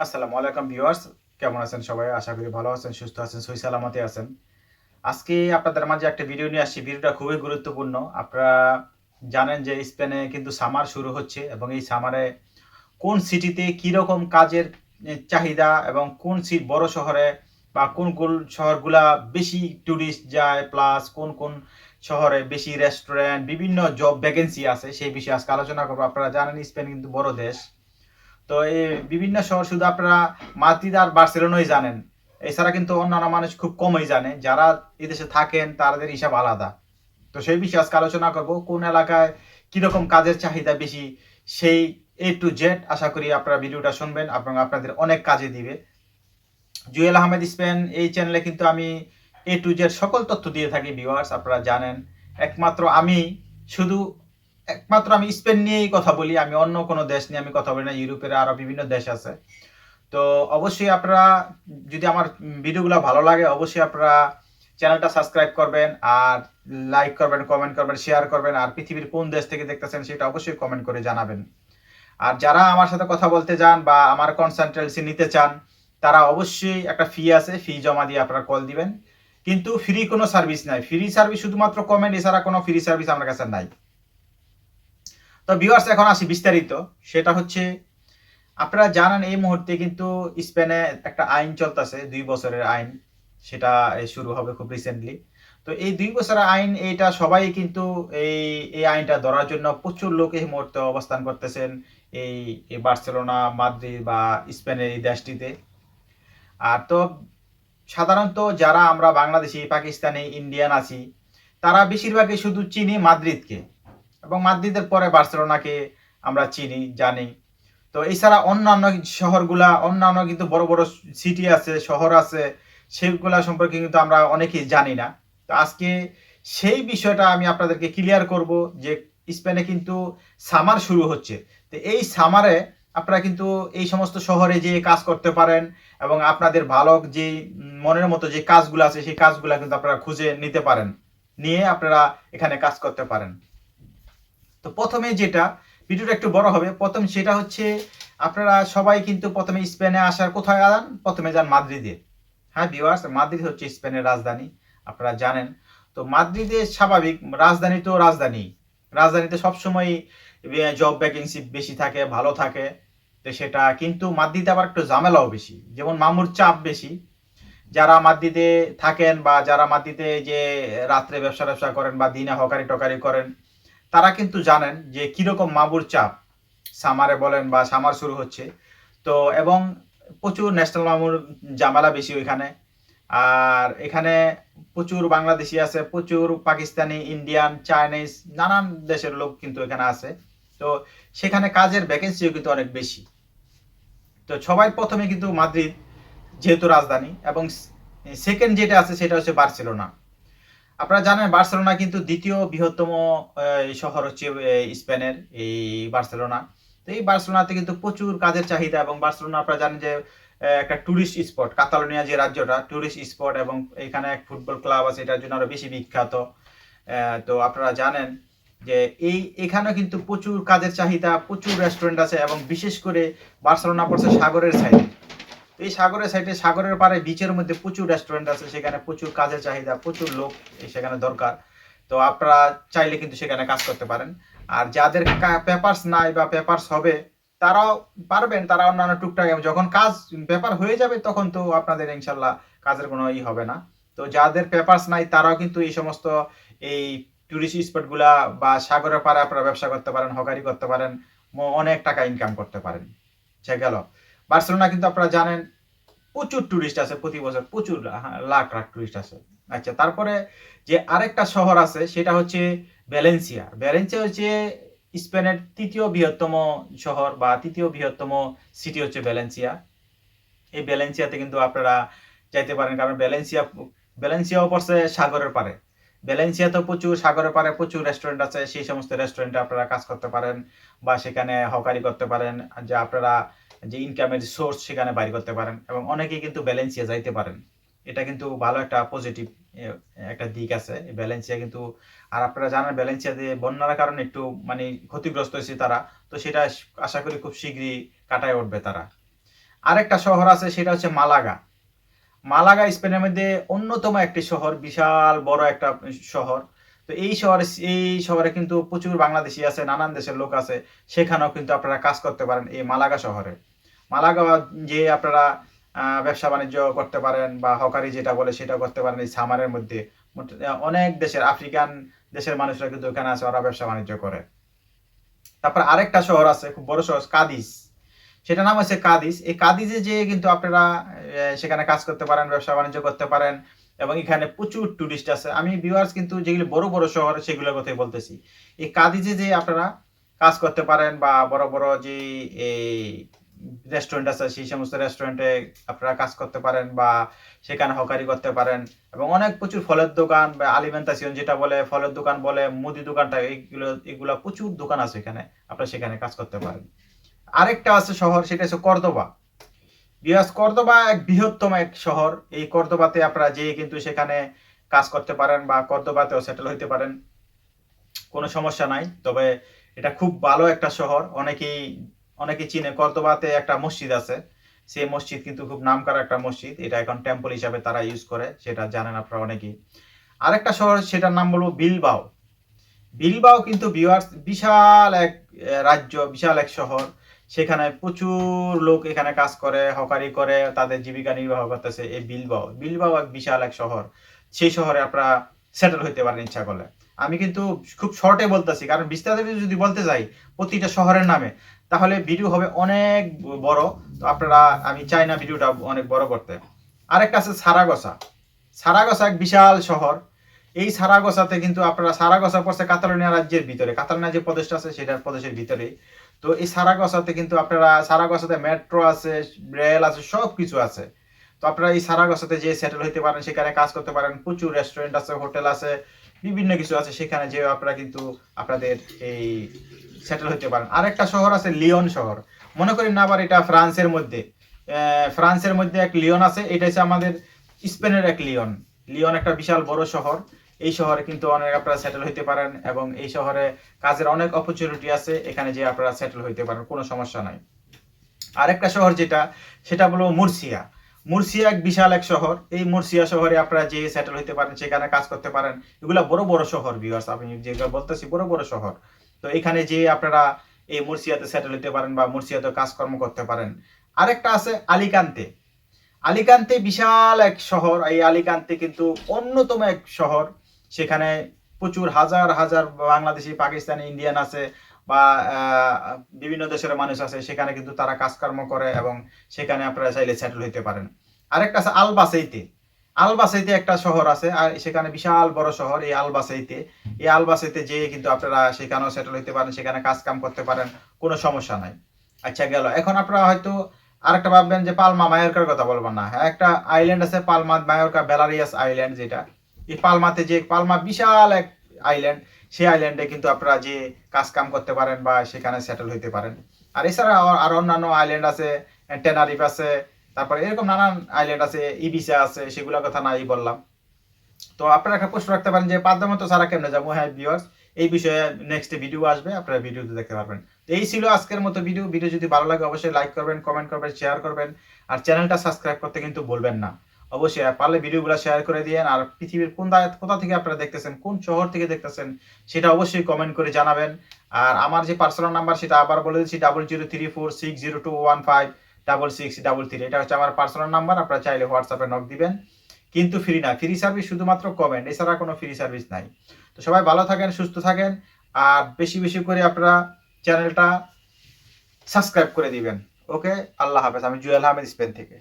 আসসালামু আলাইকুম ভিউয়ার্স, কেমন আছেন সবাই? আশা করি ভালো আছেন, সুস্থ আছেন সহি সালামতে আছেন। আজকে আপনাদের মাঝে একটা ভিডিও নিয়ে আসছি। ভিডিওটা খুবই গুরুত্বপূর্ণ। আপনারা জানেন যে স্পেনে কিন্তু সামার শুরু হচ্ছে এবং এই সামারে কোন সিটিতে কীরকম কাজের চাহিদা এবং কোন সিট বড় শহরে বা কোন কোন শহরগুলা বেশি ট্যুরিস্ট যায় প্লাস কোন কোন শহরে বেশি রেস্টুরেন্ট বিভিন্ন জব ভ্যাকেন্সি আছে, সেই বিষয়ে আজকে আলোচনা করব। আপনারা জানেন স্পেন কিন্তু বড় দেশ। তো এই বিভিন্ন শহর শুধু আপনারা মাদ্রিদ আর বার্সেলোনাই জানেন। এছাড়া কিন্তু অন্যান্য মানুষ খুব কমই জানে। যারা এদেশে থাকেন, তাদের হিসাব আলাদা। তো সেই বিষয়ে আজকে আলোচনা করব, কোন এলাকায় কীরকম কাজের চাহিদা বেশি, সেই এ টু জেড আশা করি আপনারা ভিডিওটা শুনবেন এবং আপনাদের অনেক কাজে দিবে। জুয়েল আহমেদ স্পেন, এই চ্যানেলে কিন্তু আমি এ টু জেড সকল তথ্য দিয়ে থাকি ভিউয়ার্স আপনারা জানেন। একমাত্র আমি শুধু একমাত্র আমি স্পেন নিয়েই কথা বলি, আমি অন্য কোনো দেশ নিয়ে আমি কথা বলি না, ইউরোপের আরও বিভিন্ন দেশ আছে। তো অবশ্যই আপনারা যদি আমার ভিডিওগুলো ভালো লাগে, অবশ্যই আপনারা চ্যানেলটা সাবস্ক্রাইব করবেন আর লাইক করবেন, কমেন্ট করবেন, শেয়ার করবেন, আর পৃথিবীর কোন দেশ থেকে দেখতেছেন সেটা অবশ্যই কমেন্ট করে জানাবেন। আর যারা আমার সাথে কথা বলতে চান বা আমার কনসালটেন্সি নিতে চান, তারা অবশ্যই একটা ফি আছে ফি জমা দিয়ে আপনারা কল দিবেন। কিন্তু ফ্রি কোনো সার্ভিস নাই। ফ্রি সার্ভিস শুধুমাত্র কমেন্ট এছাড়া কোনো ফ্রি সার্ভিস আমার কাছে নাই। তো ভিউয়ার্স এখন আসি বিস্তারিত। সেটা হচ্ছে, আপনারা জানেন এই মুহূর্তে কিন্তু স্পেনে একটা আইন চলতেছে, দুই বছরের আইন। সেটা শুরু হবে খুব রিসেন্টলি তো এই দুই বছরের আইন, এইটা সবাই কিন্তু এই এই আইনটা ধরার জন্য প্রচুর লোক এই মুহূর্তে অবস্থান করতেছেন এই বার্সেলোনা, মাদ্রিদ বা স্পেনের এই দেশটিতে। আর তো সাধারণত যারা আমরা বাংলাদেশি, পাকিস্তানি, ইন্ডিয়ান আছি, তারা বেশিরভাগই শুধু চিনি, মাদ্রিদকে। এবং মাদ্রিদের পরে বার্সেলোনাকে আমরা চিনি, জানি। তো এছাড়া অন্যান্য শহরগুলা, অন্যান্য কিন্তু বড় বড় সিটি আছে, শহর আছে, সেগুলা সম্পর্কে কিন্তু আমরা অনেকেই জানি না। তো আজকে সেই বিষয়টা আমি আপনাদেরকে ক্লিয়ার করব যে স্পেনে কিন্তু সামার শুরু হচ্ছে। তো এই সামারে আপনারা কিন্তু এই সমস্ত শহরে যে কাজ করতে পারেন এবং আপনাদের ভালো যে মনের মতো যে কাজগুলো আছে, সেই কাজগুলো কিন্তু আপনারা খুঁজে নিতে পারেন। নিয়ে আপনারা এখানে কাজ করতে পারেন। তো প্রথমে যেটা, ভিডিওটা একটু বড় হবে, প্রথম সেটা হচ্ছে আপনারা সবাই কিন্তু প্রথমে স্পেনে আসার কোথায় যান প্রথমে যান মাদ্রিদে। হ্যাঁ ভিউয়ার্স মাদ্রিদ হচ্ছে স্পেনের রাজধানী, আপনারা জানেন। তো মাদ্রিদে স্বাভাবিক, রাজধানী তো রাজধানী। রাজধানীতে সবসময় জব ভ্যাকেন্সি বেশি থাকে, ভালো থাকে। তো সেটা কিন্তু মাদ্রিদে আবার একটু ঝামেলাও বেশি। যেমন মামুর চাপ বেশি। যারা মাদ্রিদে থাকেন বা যারা মাদ্রিদে যে রাত্রে ব্যবসা ব্যবসা করেন বা দিনে হকারি টকারি করেন তারা কিন্তু জানেন যে কীরকম মাবুর চাপ সামারে বলেন বা সামার শুরু হচ্ছে। তো এবং প্রচুর ন্যাশনাল মামুর জামালা বেশি ওইখানে। আর এখানে প্রচুর বাংলাদেশি আছে, প্রচুর পাকিস্তানি, ইন্ডিয়ান, চাইনিজ, নানান দেশের লোক কিন্তু এখানে আছে। তো সেখানে কাজের ভ্যাকেন্সিও কিন্তু অনেক বেশি। তো সবাই প্রথমে কিন্তু মাদ্রিদ যেহেতু রাজধানী এবং সেকেন্ড যেটা আছে সেটা হচ্ছে বার্সেলোনা। আপনারা জানেন বার্সেলোনা কিন্তু দ্বিতীয় বৃহত্তম শহর হচ্ছে স্পেনের, এই বার্সেলোনা। তো এই বার্সেলোনাতে কিন্তু প্রচুর কাজের চাহিদা এবং বার্সেলোনা আপনারা জানেন যে একটা ট্যুরিস্ট স্পট কাতালোনিয়া যে রাজ্যটা ট্যুরিস্ট স্পট এবং এখানে এক ফুটবল ক্লাব আছে, এটার জন্য আরও বেশি বিখ্যাত। তো আপনারা জানেন যে এই এখানে কিন্তু প্রচুর কাজের চাহিদা, প্রচুর রেস্টুরেন্ট আছে এবং বিশেষ করে বার্সেলোনা পড়ছে সাগরের সাইডে তো এই সাগরের সাইডে সাগরের পাড়ে বিচের মধ্যে প্রচুর রেস্টুরেন্ট আছে, সেখানে প্রচুর কাজের চাহিদা, প্রচুর লোক সেখানে দরকার। তো আপনারা চাইলে কিন্তু সেখানে কাজ করতে পারেন। আর যাদের পেপারস নাই বা পেপারস হবে, তারাও পারবেন, তারা অন্যান্য টুকটাক যখন কাজ পেপার হয়ে যাবে, তখন তো আপনাদের ইনশাল্লাহ কাজের কোনো ই হবে না। তো যাদের পেপারস নাই, তারাও কিন্তু এই সমস্ত এই টুরিস্ট স্পটগুলা বা সাগরের পাড়ে আপনারা ব্যবসা করতে পারেন, হকারি করতে পারেন অনেক টাকা ইনকাম করতে পারেন। সে গেল। বার্সেলোনা কিন্তু আপনারা জানেন প্রচুর টুরিস্ট আছে প্রতি বছর, প্রচুর লাখ লাখ টুরিস্ট আছে। আচ্ছা তারপরে যে আরেকটা শহর আছে সেটা হচ্ছে ভ্যালেন্সিয়া ভ্যালেন্সিয়া হচ্ছে স্পেনের তৃতীয় বৃহত্তম শহর বা তৃতীয় বৃহত্তম সিটি হচ্ছে ভ্যালেন্সিয়া এই ভ্যালেন্সিয়াতে কিন্তু আপনারা যাইতে পারেন, কারণ ভ্যালেন্সিয়া ভ্যালেন্সিয়াও পড়ছে সাগরের পারে ভ্যালেন্সিয়া তো প্রচুর সাগরের পারে প্রচুর রেস্টুরেন্ট আছে, সেই সমস্ত রেস্টুরেন্টে আপনারা কাজ করতে পারেন বা সেখানে হকারি করতে পারেন, যে আপনারা যে ইনকামের সোর্স সেখানে বাইর করতে পারেন এবং অনেকেই কিন্তু ব্যালেন্সিয়া যাইতে পারেন। এটা কিন্তু ভালো একটা পজিটিভ একটা দিক আছে। ব্যালেন্সিয়া কিন্তু, আর আপনারা জানেন ব্যালেন্সিয়াতে বন্যার কারণে একটু মানে ক্ষতিগ্রস্ত হয়েছে তারা। তো সেটা আশা করি খুব শীঘ্রই কাটায় উঠবে তারা। আরেকটা শহর আছে, সেটা হচ্ছে মালাগা। মালাগা স্পেনের মধ্যে অন্যতম একটি শহর, বিশাল বড় একটা শহর। তো এই শহরে এই শহরে কিন্তু প্রচুর বাংলাদেশি আছে, নানান দেশের লোক আছে। সেখানেও কিন্তু আপনারা কাজ করতে পারেন এই মালাগা শহরে। মালাগা যে আপনারা ব্যবসা বাণিজ্য করতে পারেন বা হকারি যেটা বলে সেটা করতে পারেন এই সামারের মধ্যে। অনেক দেশের, আফ্রিকান দেশের মানুষরা কিন্তু ওখানে আছে, ওরা ব্যবসা বাণিজ্য করে। তারপর আরেকটা শহর আছে, খুব বড় শহর, কাদিস। সেটা নাম হচ্ছে কাদিস। এই কাদিজে যে কিন্তু আপনারা সেখানে কাজ করতে পারেন, ব্যবসা বাণিজ্য করতে পারেন এবং এখানে প্রচুর টুরিস্ট আছে। আমি ভিউয়ার্স কিন্তু যেগুলি বড় বড় শহর, সেগুলোর কথাই বলতেছি। এই কাদিজে যে আপনারা কাজ করতে পারেন বা বড় বড় যে, এই রেস্টুরেন্ট আছে, সেই সমস্ত রেস্টুরেন্টে আপনারা কাজ করতে পারেন বা সেখানে হকারি করতে পারেন এবং অনেক প্রচুর ফলের দোকান বা আলিমেন্টাসিয়ন যেটা বলে, ফলের দোকান বলে, মুদি দোকানটা, এইগুলো, এগুলো প্রচুর দোকান আছে এখানে, আপনারা সেখানে কাজ করতে পারেন। আরেকটা আছে শহর, সেটা হচ্ছে কর্দোবা। বিয়াস, কর্দবা এক বৃহত্তম এক শহর। এই কর্দবাতে আপনারা যেয়ে কিন্তু সেখানে কাজ করতে পারেন বা কর্দবাতেও সেটেল হইতে পারেন। কোনো সমস্যা নাই, তবে এটা খুব ভালো একটা শহর। অনেকেই অনেকেই চিনে কর্তবাতে একটা মসজিদ আছে। সেই মসজিদ কিন্তু খুব নামকরা একটা মসজিদ। এটা এখন টেম্পল হিসাবে তারা ইউজ করে, সেটা জানেন আপনারা অনেকেই। আরেকটা শহর, সেটার নাম বলব বিলবাও। বিলবাও কিন্তু ভিউয়ার্স বিশাল এক রাজ্য, বিশাল এক শহর। সেখানে প্রচুর লোক এখানে কাজ করে, হকারি করে, তাদের জীবিকা নির্বাহ করতেছে এই বিলবাও। বিলবাও এক বিশাল এক শহর। সেই শহরে আপনারা সেটেল হইতে পারেন ইচ্ছা করলে। আমি কিন্তু খুব শর্টে বলতেছি, কারণ বিস্তারিত যদি বলতে যাই প্রতিটা শহরের নামে, তাহলে ভিডিও হবে অনেক বড়। তো আপনারা, আমি চাই না ভিডিওটা অনেক বড় করতে। আরেকটা আছে সারাগোসা সারাগোসা এক বিশাল শহর। এই সারাগোসাতে কিন্তু আপনারা সারাগোসা পড়ছে কাতালোনিয়া রাজ্যের ভিতরে। কাতালোনিয়া যে প্রদেশটা আছে, সেটার প্রদেশের ভিতরে তো এই সারাগোসাতে কিন্তু আপনারা সারাগোসাতে মেট্রো আছে রেল আছে সব কিছু আছে। তো আপনারা এই সারাগসাতে যে সেটেল হইতে পারেন, সেখানে কাজ করতে পারেন। প্রচুর রেস্টুরেন্ট আছে হোটেল আছে। বিভিন্ন কিছু আছে, সেখানে যে আপনারা কিন্তু আপনাদের এই সেটেল হইতে পারেন। আরেকটা শহর আছে লিওন শহর। মনে করি না আবার এটা ফ্রান্সের মধ্যে। ফ্রান্সের মধ্যে এক লিওন আছে, এটা হচ্ছে আমাদের স্পেনের এক লিওন। লিওন একটা বিশাল বড় শহর। এই শহরে কিন্তু অনেক আপনারা সেটেল হইতে পারেন এবং এই শহরে কাজের অনেক অপরচুনিটি আছে, এখানে যে আপনারা সেটেল হইতে পারেন, কোনো সমস্যা নাই। আরেকটা শহর যেটা, সেটা হলো মুরসিয়া মুরসিয়া এক বিশাল এক শহর। এই মুরসিয়া শহরে আপনারা যে সেটেল হইতে পারেন, সেখানে কাজ করতে পারেন, এগুলা বড় বড় শহর বিয়ার্স আমি যেগুলো বলতেছি বড় বড় শহর। তো এখানে যে আপনারা এই মুরসিয়াতে সেটেল হইতে পারেন বা মুরসিয়াতে কাজকর্ম করতে পারেন। আরেকটা আছে আলিকান্তে। আলিকান্তে বিশাল এক শহর। এই আলিকান্তে কিন্তু অন্যতম এক শহর। সেখানে প্রচুর হাজার হাজার বাংলাদেশি, পাকিস্তানি, ইন্ডিয়ান আছে। বা বিভিন্ন দেশের মানুষ আছে, সেখানে কিন্তু তারা কাজকর্ম করে এবং সেখানে আপনারা চাইলে সেটেল হইতে পারেন। আরেকটা আছে আলবাসাইতে। আলবাসাইতে একটা শহর আছে, আর সেখানে বিশাল বড় শহর, এই আলবাসেইতে। এই আলবাসেইতে যেয়ে কিন্তু আপনারা সেখানেও সেটেল হইতে পারেন, সেখানে কাজ কাম করতে পারেন, কোনো সমস্যা নাই। আচ্ছা গেল। এখন আপনারা হয়তো আরেকটা ভাববেন যে পালমা মায়োরকার কথা বলবেন না। হ্যাঁ একটা আইল্যান্ড আছে পালমা, মায়োরকা, বেলারিয়াস আইল্যান্ড যেটা। এই পালমাতে যে, পালমা বিশাল এক আইল্যান্ড সেই আইল্যান্ডে কিন্তু আপনারা যে কাজ কাম করতে পারেন বা সেখানে সেটেল হইতে পারেন। আর এছাড়া আর- অন্যান্য আইল্যান্ড আছে টেনারিফ আছে, তারপরে এরকম নানান আইল্যান্ড আছে ইবিসা আছে, সেগুলোর কথা নাই বললাম। তো আপনারা একটা প্রশ্ন রাখতে পারেন যে পাদ্দামতো ছাড়া কেমনে যাব? হ্যাঁ ভিউয়ার্স এই বিষয়ে নেক্সট ভিডিও আসবে, আপনারা ভিডিওতে দেখতে পারবেন। তো এই ছিল আজকের মতো ভিডিও ভিডিও যদি ভালো লাগে, অবশ্যই লাইক করবেন কমেন্ট করবেন শেয়ার করবেন। আর চ্যানেলটা সাবস্ক্রাইব করতে কিন্তু বলবেন না। অবশ্যই পারলে ভিডিওগুলো শেয়ার করে দিয়েন। আর পৃথিবীর কোন কোথা থেকে আপনারা দেখতেছেন, কোন শহর থেকে দেখতেছেন, সেটা অবশ্যই কমেন্ট করে জানাবেন। আর আমার যে পার্সোনাল নাম্বার সেটা আবার বলে দিচ্ছি double zero three four six zero two one five double six double three এটা হচ্ছে আমার পার্সোনাল নাম্বার আপনারা চাইলে হোয়াটসঅ্যাপে নক দিবেন। কিন্তু ফ্রি না ফ্রি সার্ভিস শুধুমাত্র কমেন্ট এছাড়া কোনো ফ্রি সার্ভিস নাই। তো সবাই ভালো থাকেন, সুস্থ থাকেন, আর বেশি বেশি করে আপনারা চ্যানেলটা সাবস্ক্রাইব করে দিবেন। ওকে আল্লাহ হাফেজ, আমি জুয়েল আহমেদ স্পেন থেকে।